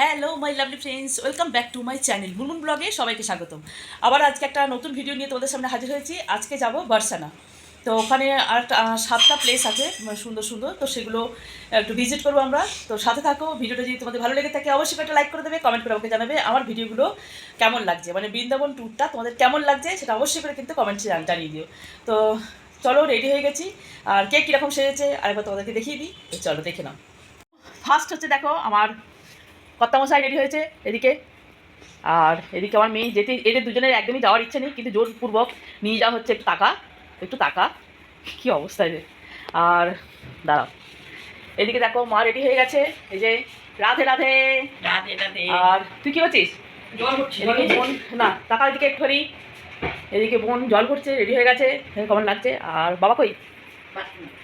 Hello my lovely friends welcome back to my channel Munmun ব্লগে সবাইকে স্বাগতম। আবার আজকে একটা নতুন ভিডিও নিয়ে তোমাদের সামনে হাজির হয়েছি। আজকে যাব বার্সানা। তো ওখানে আর সাতটা প্লেস আছে সুন্দর সুন্দর। তো সেগুলো একটু ভিজিট করব আমরা। তো সাথে থাকো ভিডিওটা যদি তোমাদের ভালো লেগে থাকে, অবশ্যই একটা লাইক করে দেবে কমেন্ট করে আমাকে জানাবে আমার ভিডিওগুলো কেমন লাগছে। মানে বৃন্দাবন ট্যুরটা তোমাদের কেমন লাগছে, সেটা অবশ্যই করে কিন্তু কমেন্টে জানিয়ে দিও। তো চলো রেডি হয়ে গেছি। আর কে কীরকম সেজেছে, আরেকবার তোমাদেরকে দেখিয়ে দিই। চলো, দেখে নাও। ফার্স্ট হচ্ছে দেখো, আমার কর্তামশাই রেডি হয়েছে এদিকে। আর এদিকে আমার মেয়ে যেতে এদের দুজনের একদমই যাওয়ার ইচ্ছে নেই কিন্তু জোরপূর্বক নিয়ে যাওয়া হচ্ছে। একটু টাকা একটু টাকা। কী অবস্থা রে আর দাঁড়াও। এদিকে দেখো মা রেডি হয়ে গেছে। এই যে রাধে রাধে। রাতে আর তুই কি করছিস? বোন না টাকা এদিকে একটুখানি। এদিকে বোন জল করছে রেডি হয়ে গেছে। কেমন লাগছে। আর বাবা কই?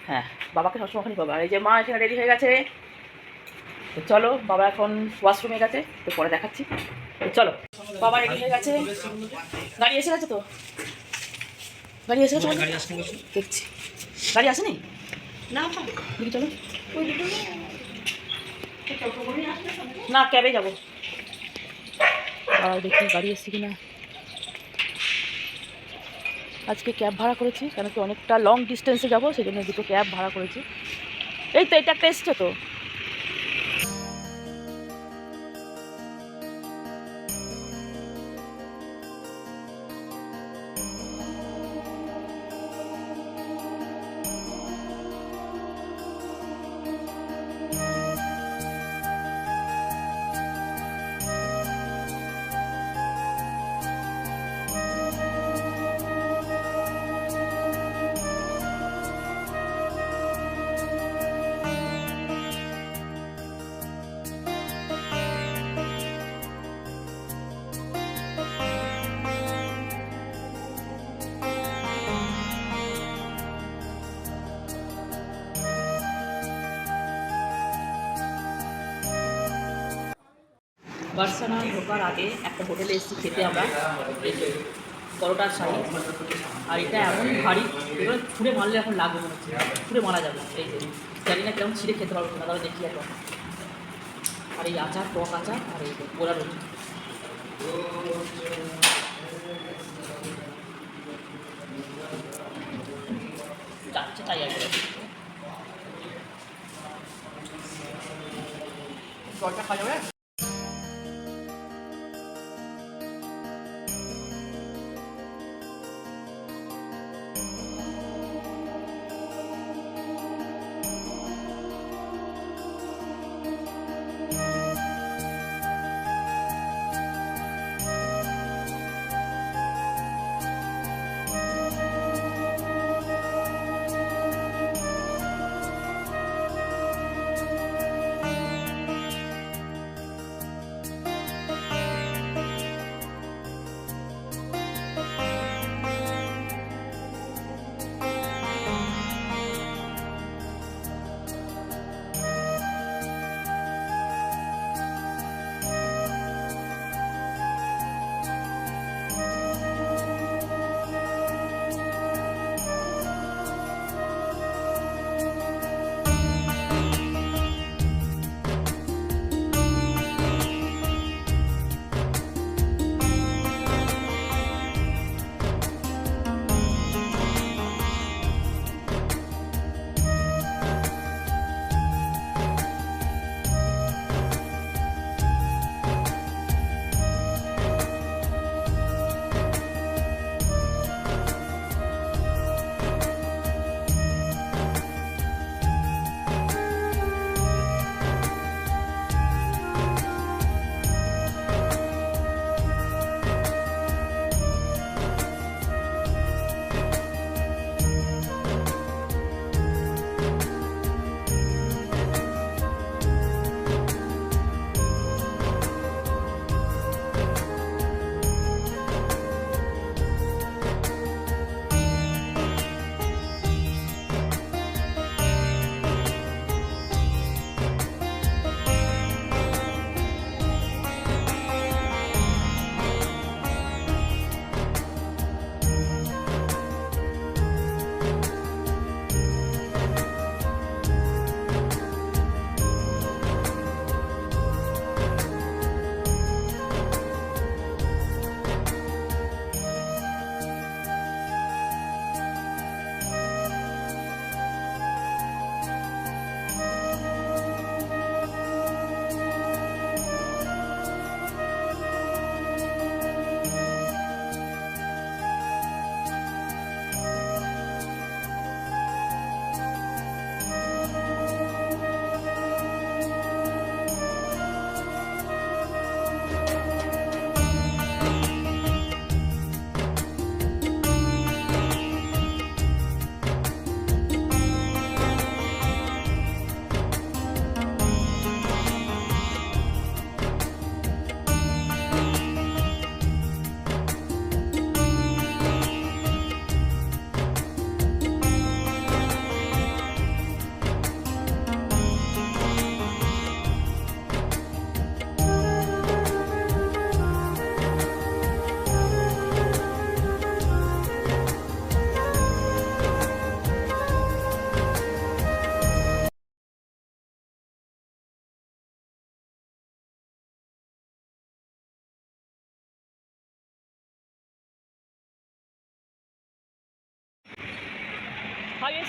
হ্যাঁ বাবাকে সবসময় ওখানে পাবো আর এই যে মা এখানে রেডি হয়ে গেছে। চলো, বাবা এখন ওয়াশরুমে গেছে তো পরে দেখাচ্ছি। চলো, বাবা হয়ে গেছে। গাড়ি এসে গেছে তো? গাড়ি এসে গেছে দেখছি। গাড়ি আসেনি? না চলো। না, ক্যাবে যাব। আর দেখি গাড়ি এসছে কিনা। আজকে ক্যাব ভাড়া করেছি, কেন কি অনেকটা লং ডিস্টেন্সে যাব সেই জন্য দুটো ক্যাব ভাড়া করেছি। এই তো, এটা একটা এসছে তো। বার্সানা ঢোকার আগে একটা হোটেলে এসেছি খেতে আমরা। পরোটার শাড়ি। আর এটা এমন ভারী এবার ছুঁড়ে মারলে এখন লাগবে মনে হচ্ছে। ছুঁড়ে মারা যাবে। এই জানি না কেমন ছিঁড়ে খেতে পারব না তাহলে দেখি এখন। আর এই আচার, টক আচার, আর এই পোড়া রুটি। যাচ্ছে তাই কি। জলটা খাওয়া যাবে?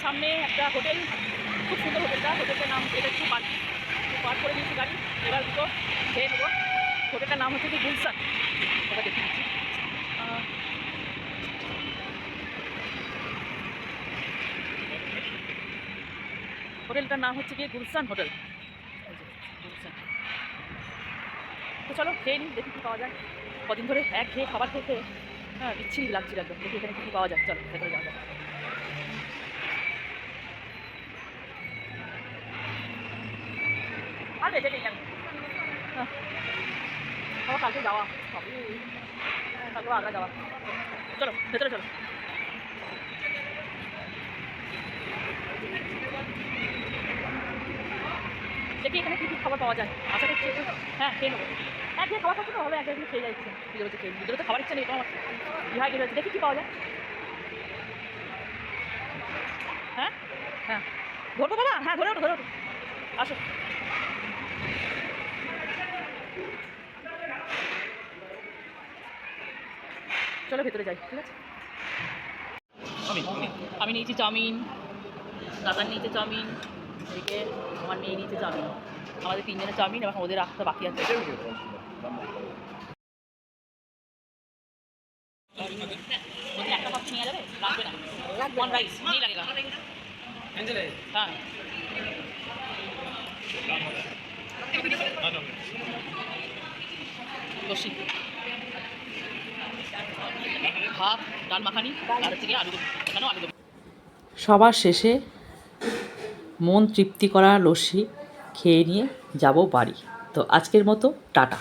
সামনে একটা হোটেল, খুব সুন্দর হোটেলটা। হোটেলটার নাম এটা একটু পার্কিং। পার্ক করে নিয়েছি গাড়ি। এবার দুটো খেয়ে নেব। হোটেলটার নাম হচ্ছে কি গুলশান। ওটা দেখে নিচ্ছি। হোটেলটার নাম হচ্ছে কি গুলশান হোটেল। তো চলো খেয়ে নিই, দেখি কী পাওয়া যায়। কদিন ধরে এক খেয়ে খাবার খেয়ে খেয়ে হ্যাঁ বিচ্ছিরি লাগছিল একদম। দেখি এখানে কী পাওয়া যায়। চলো, ভেতরে যাওয়া যায় বেঁচে। কালকে যাওয়া কালকে আগ্রা যাওয়া। চলো, ভেতরে চলো। দেখি এখানে কী কী খাবার পাওয়া যায়। আশা করছি হ্যাঁ খেয়ে নেব। খেয়ে খাবার খাচ্ছি তো হবে একদিন খেয়ে যাচ্ছে। ভিতরে তো খেয়ে ভিতরে তো খাবার ইচ্ছা নেই তো আমার ডিহাইড্রেট হয়েছে। দেখি কী পাওয়া যায়। হ্যাঁ? হ্যাঁ। ধরবো বাবা? হ্যাঁ ধরে ওঠো ধরে ওঠো। আসো। চলো ভেতরে যাই ঠিক আছে? আমি নিয়েছি চাউমিন দাদার নিয়েছে চাউমিন এদিকে আমার মেয়ে নিয়েছে চাউমিন। আমাদের তিনজনের চাউমিন এবং ওদের রাখতে বাকি আছে। একটা পাত্র নিয়ে যাবে? লাগবে না। ওয়ান রাইস নেই লাগেগা হ্যাঁ। ভাত, ডাল মাখানি, আর আলু এখানেও আলু সবার শেষে মন তৃপ্তি করা লস্যি খেয়ে নিয়ে যাব বাড়ি। তো আজকের মতো, টাটা।